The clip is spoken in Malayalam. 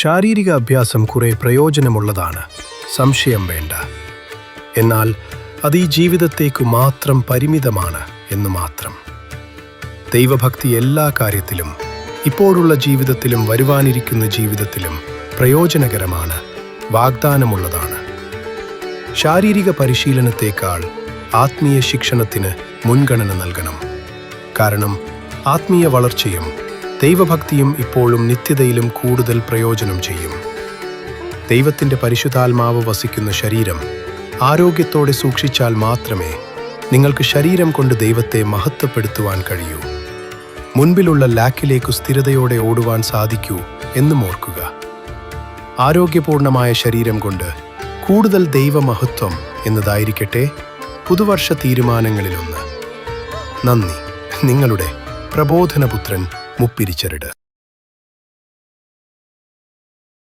ശാരീരിക അഭ്യാസം കുറെ പ്രയോജനമുള്ളതാണ്. സംശയം വേണ്ട. എന്നാൽ അത് ഈ ജീവിതത്തേക്കു മാത്രം പരിമിതമാണ് എന്ന് മാത്രം. ദൈവഭക്തി എല്ലാ കാര്യത്തിലും ഇപ്പോഴുള്ള ജീവിതത്തിലും വരുവാനിരിക്കുന്ന ജീവിതത്തിലും പ്രയോജനകരമാണ് വാഗ്ദാനമുള്ളതാണ്. ശാരീരിക പരിശീലനത്തേക്കാൾ ആത്മീയ ശിക്ഷണത്തിന് മുൻഗണന നൽകണം. കാരണം ആത്മീയ വളർച്ചയും ദൈവഭക്തിയും ഇപ്പോഴും നിത്യതയിലും കൂടുതൽ പ്രയോജനം ചെയ്യും. ദൈവത്തിന്റെ പരിശുദ്ധാത്മാവ് വസിക്കുന്ന ശരീരം ആരോഗ്യത്തോടെ സൂക്ഷിച്ചാൽ മാത്രമേ നിങ്ങൾക്ക് ശരീരം കൊണ്ട് ദൈവത്തെ മഹത്വപ്പെടുത്തുവാൻ കഴിയൂ. മുൻപിലുള്ള ലാക്കിലേക്കു സ്ഥിരതയോടെ ഓടുവാൻ സാധിക്കൂ എന്നും ഓർക്കുക. ആരോഗ്യപൂർണമായ ശരീരം കൊണ്ട് കൂടുതൽ ദൈവമഹത്വം എന്നതായിരിക്കട്ടെ പുതുവർഷ തീരുമാനങ്ങളിലൊന്ന്. നന്ദി. നിങ്ങളുടെ പ്രബോധനപുത്രൻ മുപ്പിരിച്ചരട്